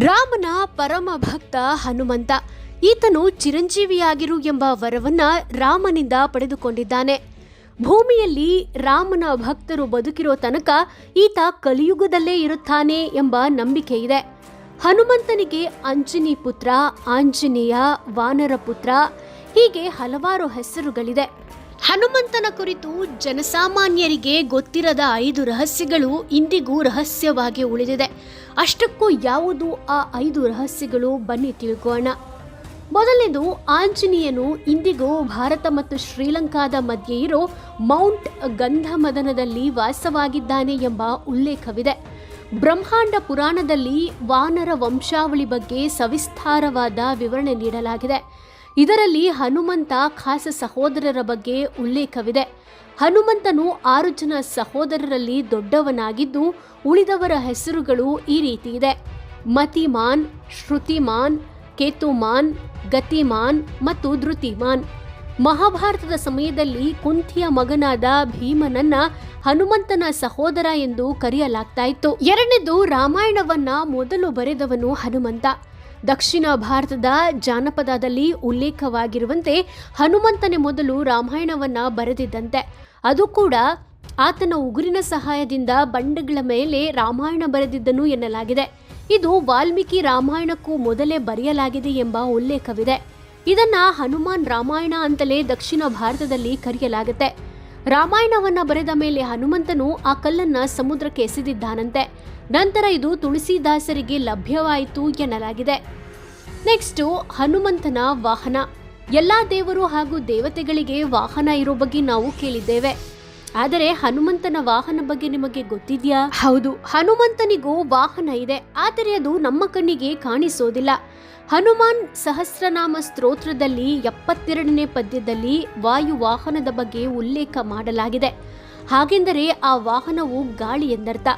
ರಾಮನ ಪರಮ ಭಕ್ತ ಹನುಮಂತ. ಈತನು ಚಿರಂಜೀವಿಯಾಗಿರು ಎಂಬ ವರವನ್ನ ರಾಮನಿಂದ ಪಡೆದುಕೊಂಡಿದ್ದಾನೆ. ಭೂಮಿಯಲ್ಲಿ ರಾಮನ ಭಕ್ತರು ಬದುಕಿರೋ ತನಕ ಈತ ಕಲಿಯುಗದಲ್ಲೇ ಇರುತ್ತಾನೆ ಎಂಬ ನಂಬಿಕೆ ಇದೆ. ಹನುಮಂತನಿಗೆ ಅಂಜನಿ ಪುತ್ರ, ಆಂಜನೇಯ ವಾನರ ಪುತ್ರ ಹೀಗೆ ಹಲವಾರು ಹೆಸರುಗಳಿದೆ. ಹನುಮಂತನ ಕುರಿತು ಜನಸಾಮಾನ್ಯರಿಗೆ ಗೊತ್ತಿರದ ಐದು ರಹಸ್ಯಗಳು ಇಂದಿಗೂ ರಹಸ್ಯವಾಗಿ ಉಳಿದಿದೆ. ಅಷ್ಟಕ್ಕೂ ಯಾವುದು ಆ ಐದು ರಹಸ್ಯಗಳು ಬನ್ನಿ ತಿಳ್ಕೋಣ ಮೊದಲನೇದು, ಆಂಜನೇಯನು ಇಂದಿಗೂ ಭಾರತ ಮತ್ತು ಶ್ರೀಲಂಕಾದ ಮಧ್ಯೆ ಇರೋ ಮೌಂಟ್ ಗಂಧಮದನದಲ್ಲಿ ವಾಸವಾಗಿದ್ದಾನೆ ಎಂಬ ಉಲ್ಲೇಖವಿದೆ. ಬ್ರಹ್ಮಾಂಡ ಪುರಾಣದಲ್ಲಿ ವಾನರ ವಂಶಾವಳಿ ಬಗ್ಗೆ ಸವಿಸ್ತಾರವಾದ ವಿವರಣೆ ನೀಡಲಾಗಿದೆ. ಇದರಲ್ಲಿ ಹನುಮಂತ ಖಾಸ ಸಹೋದರರ ಬಗ್ಗೆ ಉಲ್ಲೇಖವಿದೆ. ಹನುಮಂತನು ಆರು ಜನ ಸಹೋದರರಲ್ಲಿ ದೊಡ್ಡವನಾಗಿದ್ದು ಉಳಿದವರ ಹೆಸರುಗಳು ಈ ರೀತಿ ಇದೆ. ಮತಿಮಾನ್, ಶ್ರುತಿಮಾನ್, ಕೇತುಮಾನ್, ಗತಿಮಾನ್ ಮತ್ತು ಧೃತಿಮಾನ್. ಮಹಾಭಾರತದ ಸಮಯದಲ್ಲಿ ಕುಂತಿಯ ಮಗನಾದ ಭೀಮನನ್ನ ಹನುಮಂತನ ಸಹೋದರ ಎಂದು ಕರೆಯಲಾಗ್ತಾ ಇತ್ತು. ಎರಡನೇದು ರಾಮಾಯಣವನ್ನ ಮೊದಲು ಬರೆದವನು ಹನುಮಂತ. ದಕ್ಷಿಣ ಭಾರತದ ಜಾನಪದದಲ್ಲಿ ಉಲ್ಲೇಖವಾಗಿರುವಂತೆ ಹನುಮಂತನೇ ಮೊದಲು ರಾಮಾಯಣವನ್ನ ಬರೆದಿದ್ದಂತೆ. ಅದು ಕೂಡ ಆತನ ಉಗುರಿನ ಸಹಾಯದಿಂದ ಬಂಡೆಗಳ ಮೇಲೆ ರಾಮಾಯಣ ಬರೆದಿದ್ದನು ಎನ್ನಲಾಗಿದೆ. ಇದು ವಾಲ್ಮೀಕಿ ರಾಮಾಯಣಕ್ಕೂ ಮೊದಲೇ ಬರೆಯಲಾಗಿದೆ ಎಂಬ ಉಲ್ಲೇಖವಿದೆ. ಇದನ್ನ ಹನುಮಾನ್ ರಾಮಾಯಣ ಅಂತಲೇ ದಕ್ಷಿಣ ಭಾರತದಲ್ಲಿ ಕರೆಯಲಾಗುತ್ತೆ. ರಾಮಾಯಣವನ್ನ ಬರೆದ ಮೇಲೆ ಹನುಮಂತನು ಆ ಕಲ್ಲನ್ನ ಸಮುದ್ರಕ್ಕೆ ಎಸೆದಿದ್ದಾನಂತೆ. ನಂತರ ಇದು ತುಳಸಿದಾಸರಿಗೆ ಲಭ್ಯವಾಯಿತು ಎನ್ನಲಾಗಿದೆ. ನೆಕ್ಸ್ಟು ಹನುಮಂತನ ವಾಹನ. ಎಲ್ಲಾ ದೇವರು ಹಾಗೂ ದೇವತೆಗಳಿಗೆ ವಾಹನ ಇರೋ ಬಗ್ಗೆ ನಾವು ಕೇಳಿದ್ದೇವೆ. ಆದರೆ ಹನುಮಂತನ ವಾಹನ ಬಗ್ಗೆ ನಿಮಗೆ ಗೊತ್ತಿದ್ಯಾ? ಹೌದು. ಹನುಮಂತನಿಗೂ ವಾಹನ ಇದೆ ಆದರೆ ಅದು ನಮ್ಮ ಕಣ್ಣಿಗೆ ಕಾಣಿಸೋದಿಲ್ಲ. ಹನುಮಾನ್ ಸಹಸ್ರನಾಮ ಸ್ತೋತ್ರದಲ್ಲಿ ಎಪ್ಪತ್ತೆರಡನೇ ಪದ್ಯದಲ್ಲಿ ವಾಯು ವಾಹನದ ಬಗ್ಗೆ ಉಲ್ಲೇಖ ಮಾಡಲಾಗಿದೆ. ಹಾಗೆಂದರೆ ಆ ವಾಹನವು ಗಾಳಿ ಎಂದರ್ಥ.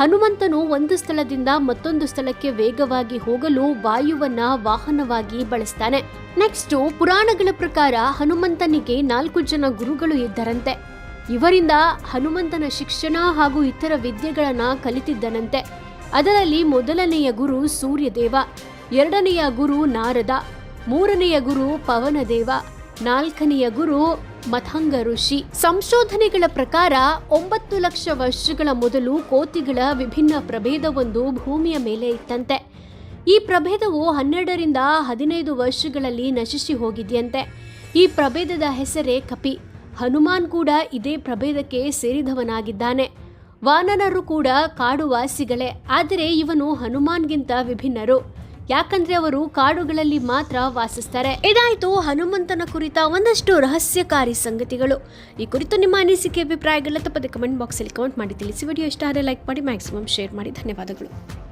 ಹನುಮಂತನು ಒಂದು ಸ್ಥಳದಿಂದ ಮತ್ತೊಂದು ಸ್ಥಳಕ್ಕೆ ವೇಗವಾಗಿ ಹೋಗಲು ವಾಯುವನ್ನ ವಾಹನವಾಗಿ ಬಳಸ್ತಾನೆ. ನೆಕ್ಸ್ಟ್ ಪುರಾಣಗಳ ಪ್ರಕಾರ ಹನುಮಂತನಿಗೆ ನಾಲ್ಕು ಜನ ಗುರುಗಳು ಇದ್ದರಂತೆ. ಇವರಿಂದ ಹನುಮಂತನ ಶಿಕ್ಷಣ ಹಾಗೂ ಇತರ ವಿದ್ಯೆಗಳನ್ನ ಕಲಿತಿದ್ದನಂತೆ. ಅದರಲ್ಲಿ ಮೊದಲನೆಯ ಗುರು ಸೂರ್ಯದೇವ, ಎರಡನೆಯ ಗುರು ನಾರದ, ಮೂರನೆಯ ಗುರು ಪವನದೇವ ನಾಲ್ಕನೆಯ ಗುರು ಮಥಂಗ ಋಷಿ. ಸಂಶೋಧನೆಗಳ ಪ್ರಕಾರ ಒಂಬತ್ತು ಲಕ್ಷ ವರ್ಷಗಳ ಮೊದಲು ಕೋತಿಗಳ ವಿಭಿನ್ನ ಪ್ರಭೇದವೊಂದು ಭೂಮಿಯ ಮೇಲೆ ಇತ್ತಂತೆ. ಈ ಪ್ರಭೇದವು ಹನ್ನೆರಡರಿಂದ ಹದಿನೈದು ವರ್ಷಗಳಲ್ಲಿ ನಶಿಸಿ ಹೋಗಿದೆಯಂತೆ. ಈ ಪ್ರಭೇದದ ಹೆಸರೇ ಕಪಿ. ಹನುಮಾನ್ ಕೂಡ ಇದೇ ಪ್ರಭೇದಕ್ಕೆ ಸೇರಿದವನಾಗಿದ್ದಾನೆ. ವಾನರರು ಕೂಡ ಕಾಡುವಾಸಿಗಳೇ. ಆದರೆ ಇವನು ಹನುಮಾನ್ಗಿಂತ ವಿಭಿನ್ನರು. ಯಾಕಂದ್ರೆ ಅವರು ಕಾಡುಗಳಲ್ಲಿ ಮಾತ್ರ ವಾಸಿಸ್ತಾರೆ. ಇದಾಯ್ತು, ಹನುಮಂತನ ಕುರಿತ ಒಂದಷ್ಟು ರಹಸ್ಯಕಾರಿ ಸಂಗತಿಗಳು. ಈ ಕುರಿತು ನಿಮ್ಮ ಅನಿಸಿಕೆ ಅಭಿಪ್ರಾಯಗಳ ತಪ್ಪದೆ ಕಮೆಂಟ್ ಬಾಕ್ಸಲ್ಲಿ ಕಮೆಂಟ್ ಮಾಡಿ. ತಿಳಿಸಿ ವಿಡಿಯೋ ಇಷ್ಟ ಆದರೆ ಲೈಕ್ ಮಾಡಿ ಮ್ಯಾಕ್ಸಿಮಮ್ ಶೇರ್ ಮಾಡಿ. ಧನ್ಯವಾದಗಳು.